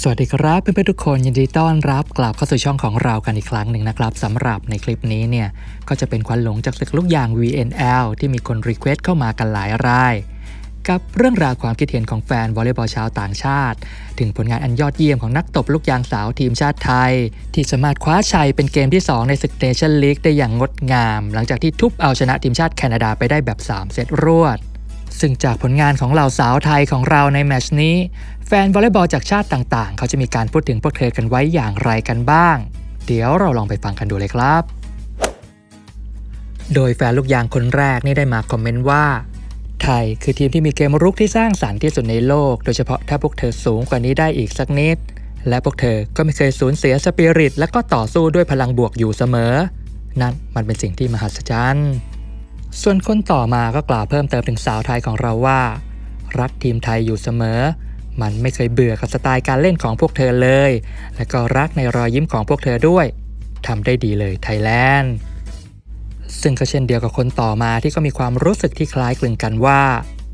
สวัสดีครับเพื่อนๆทุกคนยินดีต้อนรับกลับเข้าสู่ช่องของเรากันอีกครั้งหนึ่งนะครับสำหรับในคลิปนี้เนี่ยก็จะเป็นควันหลงจากศึกลูกยาง VNL ที่มีคนรีเควสเข้ามากันหลายราย กับเรื่องราวความคิดเห็นของแฟนวอลเลย์บอลชาวต่างชาติ ถึงผลงานอันยอดเยี่ยมของนักตบลูกยางสาวทีมชาติไทย ที่สามารถคว้าชัยเป็นเกมที่ 2 ในศึกเนชั่นลีกได้อย่างงดงาม หลังจากที่ทุบเอาชนะทีมชาติแคนาดาไปได้แบบ 3 เซตรวดซึ่งจากผลงานของเหล่าสาวไทยของเราในแมชนี้ แฟนวอลเลย์บอลจากชาติต่างๆ เขาจะมีการพูดถึงพวกเธอกันไว้อย่างไรกันบ้าง เดี๋ยวเราลองไปฟังกันดูเลยครับ โดยแฟนลูกยางคนแรกนี่ได้มาคอมเมนต์ว่า ไทยคือทีมที่มีเกมรุกที่สร้างสรรค์ที่สุดในโลก โดยเฉพาะถ้าพวกเธอสูงกว่านี้ได้อีกสักนิด และพวกเธอก็ไม่เคยสูญเสียสปิริตและก็ต่อสู้ด้วยพลังบวกอยู่เสมอ นั่นมันเป็นสิ่งที่มหัศจรรย์ส่วนคนต่อมาก็กล่าวเพิ่มเติมถึงสาวไทยของเราว่า รักทีมไทยอยู่เสมอ มันไม่เคยเบื่อกับสไตล์การเล่นของพวกเธอเลย และก็รักในรอยยิ้มของพวกเธอด้วยทำได้ดีเลยไทยแลนด์ ซึ่งก็เช่นเดียวกับคนต่อมาที่ก็มีความรู้สึกที่คล้ายคลึงกันว่า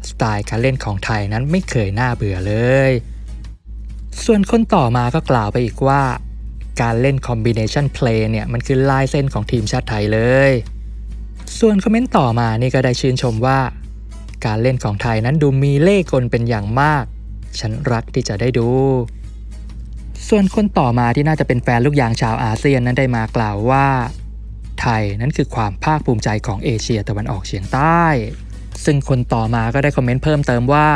สไตล์การเล่นของไทยนั้นไม่เคยน่าเบื่อเลย ส่วนคนต่อมาก็กล่าวไปอีกว่า การเล่นคอมบิเนชันเพลย์เนี่ยมันคือลายเส้นของทีมชาติไทยเลย ส่วนคอมเมนต์ต่อมานี่ก็ได้ชื่นชมว่า การเล่นของไทยนั้นดูมีเล่ห์กลเป็นอย่างมาก ฉันรักที่จะได้ดู ส่วนคนต่อมาที่น่าจะเป็นแฟนลูกยางชาวอาเซียนนั้นได้มากล่าวว่า ไทยนั้นคือความภาคภูมิใจของเอเชียตะวันออกเฉียงใต้ ซึ่งคนต่อมาก็ได้คอมเมนต์เพิ่มเติมว่า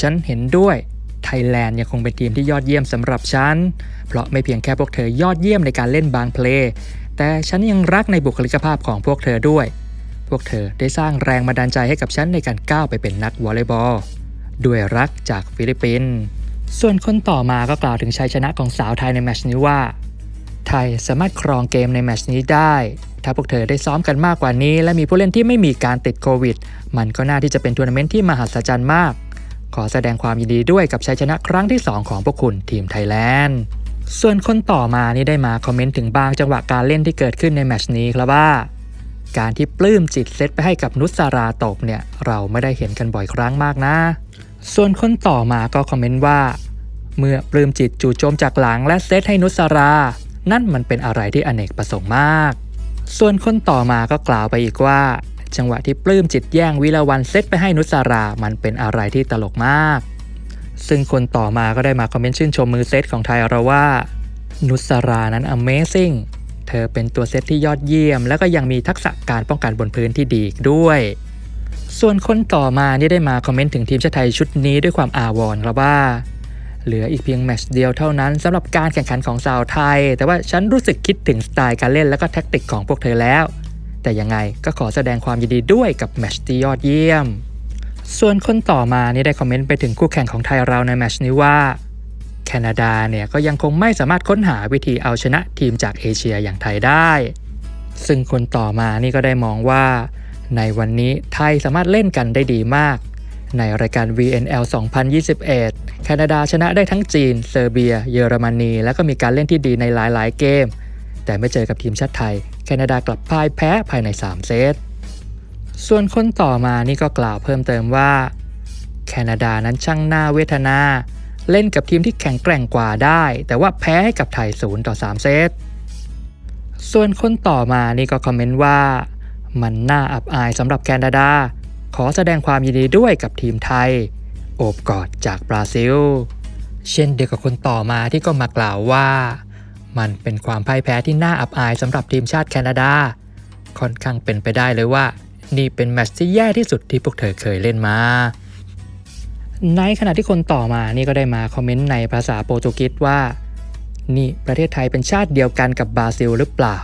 ฉันเห็นด้วยไทยแลนด์ยังคงเป็นทีมที่ยอดเยี่ยมสำหรับฉัน เพราะไม่เพียงแค่พวกเธอยอดเยี่ยมในการเล่นบางเพลย์แต่ฉันยังรักในบุคลิกภาพของพวกเธอด้วย พวกเธอได้สร้างแรงบันดาลใจให้กับฉันในการก้าวไปเป็นนักวอลเลย์บอล ด้วยรักจากฟิลิปปินส์ ส่วนคนต่อมาก็กล่าวถึงชัยชนะของสาวไทยในแมชนี้ว่า ไทยสามารถครองเกมในแมชนี้ได้ ถ้าพวกเธอได้ซ้อมกันมากกว่านี้ และมีผู้เล่นที่ไม่มีการติดโควิด มันก็น่าที่จะเป็นทัวร์นาเมนต์ที่มหัศจรรย์มาก ขอแสดงความยินดีด้วยกับชัยชนะครั้งที่ 2 ของพวกคุณทีมไทยแลนด์ ส่วนคนต่อมานี่ได้มาคอมเมนต์ถึงบางจังหวะการเล่นที่เกิดขึ้นในแมชนี้ครับว่า การที่ปลื้มจิตเซตไปให้กับนุสราตบเนี่ยเราไม่ได้เห็นกันบ่อยครั้งมากนะ ส่วนคนต่อมาก็คอมเมนต์ว่า เมื่อปลื้มจิตจู่โจมจากหลังและเซตให้นุสรา นั่นมันเป็นอะไรที่อเนกประสงค์มาก ส่วนคนต่อมาก็กล่าวไปอีกว่า จังหวะที่ปลื้มจิตแย่งวิลาวันเซตไปให้นุสรา มันเป็นอะไรที่ตลกมาก ซึ่งคนต่อมาก็ได้มาคอมเมนต์ชื่นชมมือเซตของไทยเราว่า นุสรานั้น Amazing เธอเป็นตัวเซตที่ยอดเยี่ยม แล้วก็ยังมีทักษะการป้องกันบนพื้นที่ดีอีกด้วย ส่วนคนต่อมานี่ได้มาคอมเมนต์ถึงทีมชาติไทยชุดนี้ด้วยความอาวรณ์ครับว่า เหลืออีกเพียงแมตช์เดียวเท่านั้นสำหรับการแข่งขันของสาวไทย แต่ว่าฉันรู้สึกคิดถึงสไตล์การเล่นและก็แท็กติกของพวกเธอแล้ว แต่ยังไงก็ขอแสดงความยินดีด้วยกับแมตช์ที่ยอดเยี่ยม ส่วนคนต่อมานี่ได้คอมเมนต์ไปถึงคู่แข่งของไทยเราในแมตช์นี้ว่า แคนาดาเนี่ยก็ยังคงไม่สามารถค้นหาวิธีเอาชนะทีมจากเอเชียอย่างไทยได้ ซึ่งคนต่อมานี่ก็ได้มองว่า ในวันนี้ไทยสามารถเล่นกันได้ดีมาก ในรายการ VNL 2021 แคนาดาชนะได้ทั้งจีน เซอร์เบีย เยอรมนี และก็มีการเล่นที่ดีในหลายๆ เกม แต่ไม่เจอกับทีมชาติไทย แคนาดากลับพ่ายแพ้ภายใน 3 เซตส่วนคนต่อมานี่ก็กล่าวเพิ่มเติมว่า แคนาดานั้นช่างน่าเวทนา เล่นกับทีมที่แข็งแกร่งกว่าได้ แต่ว่าแพ้ให้กับไทย0ต่อ 3 เซต ส่วนคนต่อมานี่ก็คอมเมนต์ว่า มันน่าอับอายสำหรับแคนาดา ขอแสดงความยินดีด้วยกับทีมไทย โอบกอดจากบราซิล เช่นเดียวกับคนต่อมาที่ก็มากล่าวว่า มันเป็นความพ่ายแพ้ที่น่าอับอายสำหรับทีมชาติแคนาดา ค่อนข้างเป็นไปได้เลยว่า นี่เป็นแมตช์ที่แย่ที่สุดที่พวกเธอเคยเล่นมา ในขณะที่คนต่อมานี่ก็ได้มาคอมเมนต์ในภาษาโปรตุเกสว่า นี่ประเทศไทยเป็นชาติเดียวกันกับบราซิลหรือเปล่า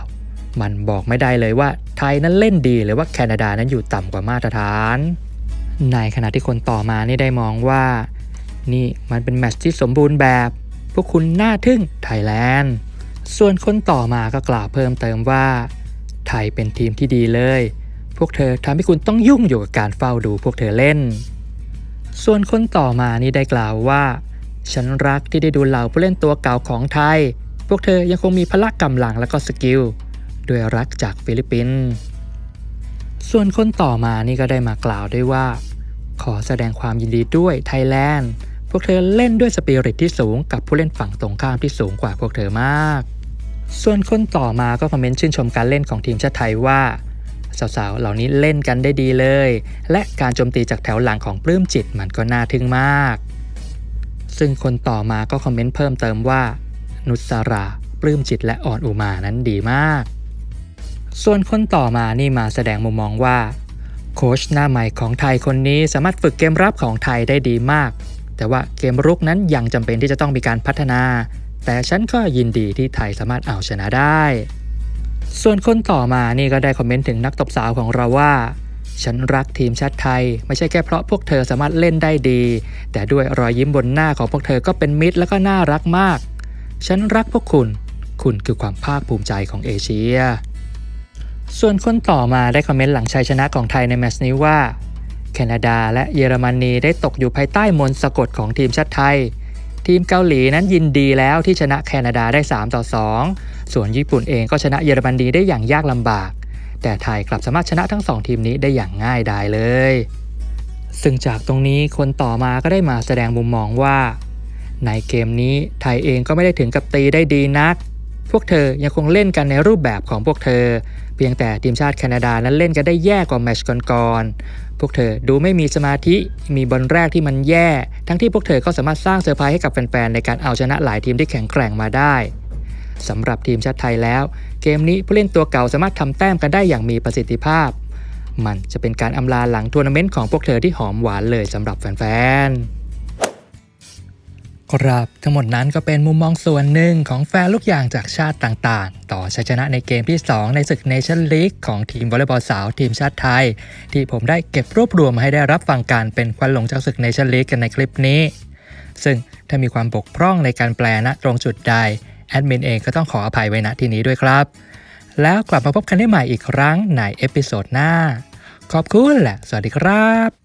มันบอกไม่ได้เลยว่าไทยนั้นเล่นดีหรือว่าแคนาดานั้นอยู่ต่ำกว่ามาตรฐาน ในขณะที่คนต่อมานี่ได้มองว่า นี่มันเป็นแมตช์ที่สมบูรณ์แบบ พวกคุณน่าทึ่งไทยแลนด์ ส่วนคนต่อมาก็กล่าวเพิ่มเติมว่า ไทยเป็นทีมที่ดีเลย พวกเธอทำให้คุณต้องยุ่งอยู่กับการเฝ้าดูพวกเธอเล่น ส่วนคนต่อมานี่ได้กล่าวว่า ฉันรักที่ได้ดูเหล่าผู้เล่นตัวเก่าของไทย พวกเธอยังคงมีพละกำลังและก็สกิลด้วยรักจากฟิลิปปินส์ ส่วนคนต่อมานี่ก็ได้มากล่าวด้วยว่า ขอแสดงความยินดีด้วยไทยแลนด์ พวกเธอเล่นด้วยสปิริตที่สูงกับผู้เล่นฝั่งตรงข้ามที่สูงกว่าพวกเธอมาก ส่วนคนต่อมาก็คอมเมนต์ชื่นชมการเล่นของทีมชาติไทยว่า สาวๆ เหล่านี้เล่นกันได้ดีเลย และการโจมตีจากแถวหลังของปลื้มจิตมันก็น่าทึ่งมาก ซึ่งคนต่อมาก็คอมเมนต์เพิ่มเติมว่า นุสราปลื้มจิตและอ่อนอุมานั้นดีมาก ส่วนคนต่อมานี่มาแสดงมุมมองว่า โค้ชหน้าใหม่ของไทยคนนี้สามารถฝึกเกมรับของไทยได้ดีมาก แต่ว่าเกมรุกนั้นยังจำเป็นที่จะต้องมีการพัฒนา แต่ฉันก็ยินดีที่ไทยสามารถเอาชนะได้ ส่วนคนต่อมานี่ก็ได้คอมเมนต์ถึงนักตบสาวของเราว่า ฉันรักทีมชาติไทย ไม่ใช่แค่เพราะพวกเธอสามารถเล่นได้ดี แต่ด้วยรอยยิ้มบนหน้าของพวกเธอก็เป็นมิตรและก็น่ารักมาก ฉันรักพวกคุณ คุณคือความภาคภูมิใจของเอเชีย ส่วนคนต่อมาได้คอมเมนต์หลังชัยชนะของไทยในแมตช์นี้ว่า แคนาดาและเยอรมนีได้ตกอยู่ภายใต้มนต์สะกดของทีมชาติไทยทีมเกาหลีนั้นยินดีแล้วที่ชนะแคนาดาได้ 3 ต่อ 2 ส่วนญี่ปุ่นเองก็ชนะเยอรมนีได้อย่างยากลำบาก แต่ไทยกลับสามารถชนะทั้ง 2 ทีมนี้ได้อย่างง่ายดายเลย ซึ่งจากตรงนี้คนต่อมาก็ได้มาแสดงมุมมองว่า ในเกมนี้ไทยเองก็ไม่ได้ถึงกับตีได้ดีนัก พวกเธอยังคงเล่นกันในรูปแบบของพวกเธอ เพียงแต่ทีมชาติแคนาดานั้นเล่นกันได้แย่กว่าแมชก่อนๆพวกเธอดูไม่มีสมาธิมีบอลแรกที่มันแย่ ทั้งที่พวกเธอก็สามารถสร้างเซอร์ไพรส์ให้กับแฟนๆในการเอาชนะหลายทีมที่แข็งแกร่งมาได้ สำหรับทีมชาติไทยแล้ว เกมนี้ผู้เล่นตัวเก่าสามารถทำแต้มกันได้อย่างมีประสิทธิภาพ มันจะเป็นการอำลาหลังทัวร์นาเมนต์ของพวกเธอที่หอมหวานเลยสำหรับแฟนๆ ครับ ทั้งหมดนั้นก็เป็นมุมมองส่วนหนึ่งของแฟนลูกอย่างจากชาติต่างๆ ต่อชัยชนะในเกมที่ 2 ในศึกเนชั่นลีกของทีมวอลเลย์บอลสาวทีมชาติไทย ที่ผมได้เก็บรวบรวมมาให้ได้รับฟังการเป็นควันหลงจากศึกเนชั่นลีกกันในคลิปนี้ ซึ่งถ้ามีความบกพร่องในการแปลณตรงจุดใด แอดมินเองก็ต้องขออภัยไว้ณที่นี้ด้วยครับ แล้วกลับมาพบกันได้ใหม่อีกครั้งในเอพิโซดหน้า ขอบคุณและสวัสดีครับ